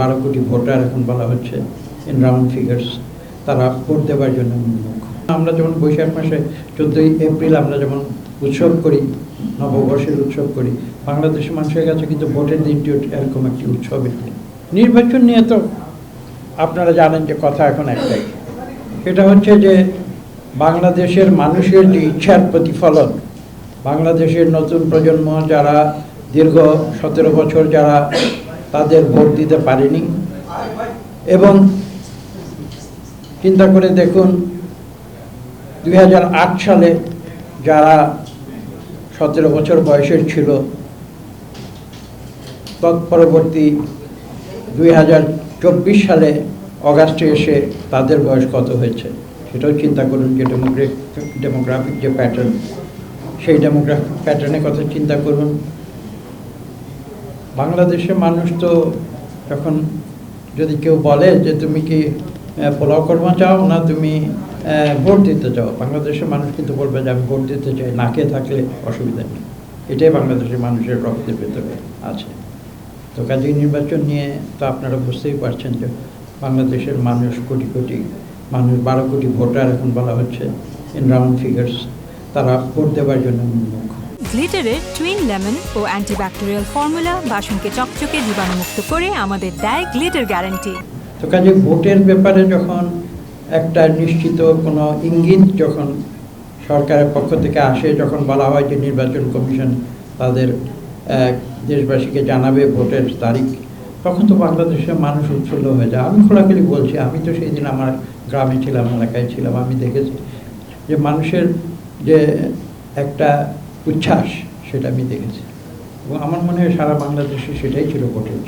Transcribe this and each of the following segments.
বারো কোটি ভোটার এখন বলা হচ্ছে ইন রাউন্ড ফিগার্স তারা ভোট দেওয়ার জন্য আমরা যেমন বৈশাখ মাসে চোদ্দোই এপ্রিল আমরা যেমন উৎসব করি, নববর্ষের উৎসব করি বাংলাদেশের মানুষের কাছে কিন্তু ভোটের দিনটি এরকম একটি উৎসবের দিন নির্বাচন নিয়ে তো আপনারা জানেন যে কথা এখন একটাই। সেটা হচ্ছে যে বাংলাদেশের মানুষের যে ইচ্ছার প্রতিফলন, বাংলাদেশের নতুন প্রজন্ম যারা দীর্ঘ সতেরো বছর যারা তাদের ভোট দিতে পারেনি। এবং চিন্তা করে দেখুন, দুই হাজার আট সালে যারা সতেরো বছর বয়সের ছিল, তৎপরবর্তী দুই সালে অগাস্টে এসে তাদের বয়স কত হয়েছে, সেটাও চিন্তা করুন যে ডেমোগ্রাফিক যে প্যাটার্ন সেই ডেমোগ্রাফিক প্যাটার্নের কথা চিন্তা করুন। বাংলাদেশের মানুষ তো যখন যদি কেউ বলে যে তুমি কি পোলাও কর্মা চাও না তুমি ভোট দিতে চাও? বাংলাদেশের মানুষ কিন্তু বলবে যে আমি ভোট দিতে চাই, না খেয়ে থাকলে অসুবিধা নেই। এটাই বাংলাদেশের মানুষের রক্তের ভেতরে আছে। তো কাজেই নির্বাচন নিয়ে তো আপনারা বুঝতেই পারছেন যে বাংলাদেশের মানুষ কোটি কোটি মানুষ, বারো কোটি ভোটার এখন বলা হচ্ছে ইন রাউন্ড ফিগার্স তারা ভোট দেওয়ার জন্য উন্মুখ গ্লিটারের টুইন লেমন ও অ্যান্টিব্যাকটেরিয়াল ফর্মুলা বাসনকে চকচকে জীবাণুমুক্ত করে আমাদের দেয় গ্লিটার গ্যারান্টি তো কাজে ভোটের ব্যাপারে যখন একটা নিশ্চিত কোনো ইঙ্গিত যখন সরকারের পক্ষ থেকে আসে, যখন বলা হয় যে নির্বাচন কমিশন তাদের দেশবাসীকে জানাবে ভোটের তারিখ, তখন তো বাংলাদেশের মানুষ উৎফুল্ল হয়ে যায়। আমি খোলাখুলি বলছি, আমি তো সেই দিন আমার গ্রামে ছিলাম, এলাকায় ছিলাম, আমি দেখেছি যে মানুষের যে একটা উচ্ছ্বাস, সেটা আমি দেখেছি। এবং আমার মনে হয় সারা বাংলাদেশে সেটাই ছিল ভোটের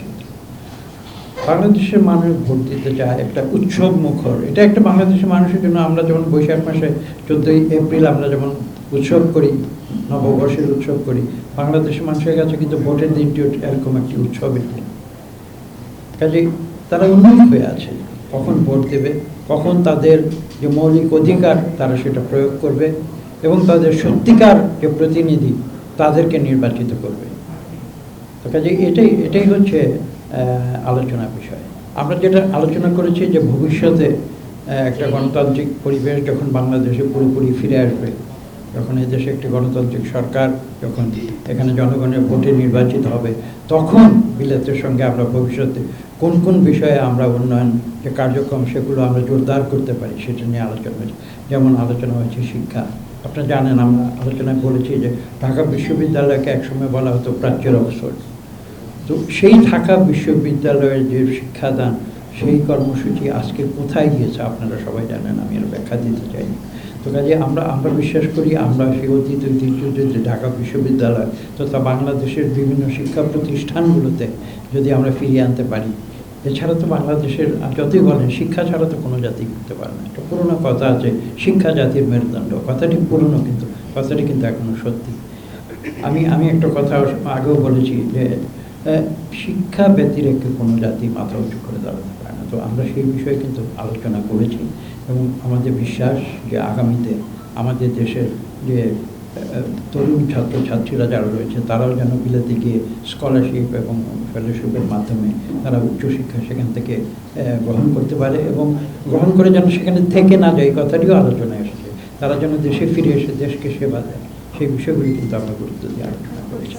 বাংলাদেশের মানুষ ভোট দিতে চায়, একটা উৎসব মুখর। এটা একটা বাংলাদেশের মানুষের জন্য আমরা যেমন বৈশাখ মাসে চোদ্দোই এপ্রিল আমরা যেমন উৎসব করি, নববর্ষের উৎসব করি, বাংলাদেশের মানুষের কাছে কিন্তু ভোটের দিনটি এরকম একটি উৎসবের দিন কাজেই তারা উন্মুখ হয়ে আছে। কখন ভোট দেবে, কখন তাদের যে মৌলিক অধিকার, তারা সেটা প্রয়োগ করবে। এবং তাদের সত্যিকার যে প্রতিনিধি তাদেরকে নির্বাচিত করবে। কাজে এটাই এটাই হচ্ছে আহ, আলোচনার বিষয়। আমরা যেটা আলোচনা করেছি যে ভবিষ্যতে একটা গণতান্ত্রিক পরিবেশ যখন বাংলাদেশে পুরোপুরি ফিরে আসবে যখন এদেশে একটি গণতান্ত্রিক সরকার যখন এখানে জনগণের ভোটে নির্বাচিত হবে, তখন বিলেতের সঙ্গে আমরা ভবিষ্যতে কোন কোন বিষয়ে আমরা উন্নয়ন যে কার্যক্রম সেগুলো আমরা জোরদার করতে পারি সেটা নিয়ে আলোচনা হয়েছে। যেমন আলোচনা হয়েছে শিক্ষা। আপনারা জানেন, আমরা আলোচনায় বলেছি যে ঢাকা বিশ্ববিদ্যালয়কে একসময় বলা হতো প্রাচ্যের অবসর। তো সেই ঢাকা বিশ্ববিদ্যালয়ের যে শিক্ষাদান, সেই কর্মসূচি আজকে কোথায় গিয়েছে আপনারা সবাই জানেন, আমি এর ব্যাখ্যা দিতে চাই। তো কাজে আমরা আমরা বিশ্বাস করি আমরা সেই অতীত ঐতিহ্য যে ঢাকা বিশ্ববিদ্যালয় তথা বাংলাদেশের বিভিন্ন শিক্ষা প্রতিষ্ঠানগুলোতে যদি আমরা ফিরিয়ে আনতে পারি। এছাড়া তো বাংলাদেশের যতই বলেন, শিক্ষা ছাড়া তো কোনো জাতি করতে পারে না। একটা পুরোনো কথা আছে, শিক্ষা জাতির মেরুদণ্ড। কথাটি পুরনো কিন্তু, কথাটি কিন্তু এখনও সত্যি। আমি আমি একটা কথা আগেও বলেছি যে শিক্ষা ব্যতিরেকে কোনো জাতি মাথা উঁচু করে দাঁড়াতে পারে না। তো আমরা সেই বিষয়ে কিন্তু আলোচনা করেছি। এবং আমাদের বিশ্বাস যে আগামীতে আমাদের দেশের যে তরুণ ছাত্রছাত্রীরা যারা রয়েছে, তারাও যেন বিলেতে গিয়ে স্কলারশিপ এবং ফেলোশিপের মাধ্যমে তারা উচ্চশিক্ষা সেখান থেকে গ্রহণ করতে পারে এবং গ্রহণ করে যেন সেখানে থেকে না যায়, এই কথাটিও আলোচনায় এসেছে। তারা যেন দেশে ফিরে এসে দেশকে সেবা দেয়। সেই বিষয়গুলি কিন্তু আমরা গুরুত্ব দিয়ে আলোচনা করেছি।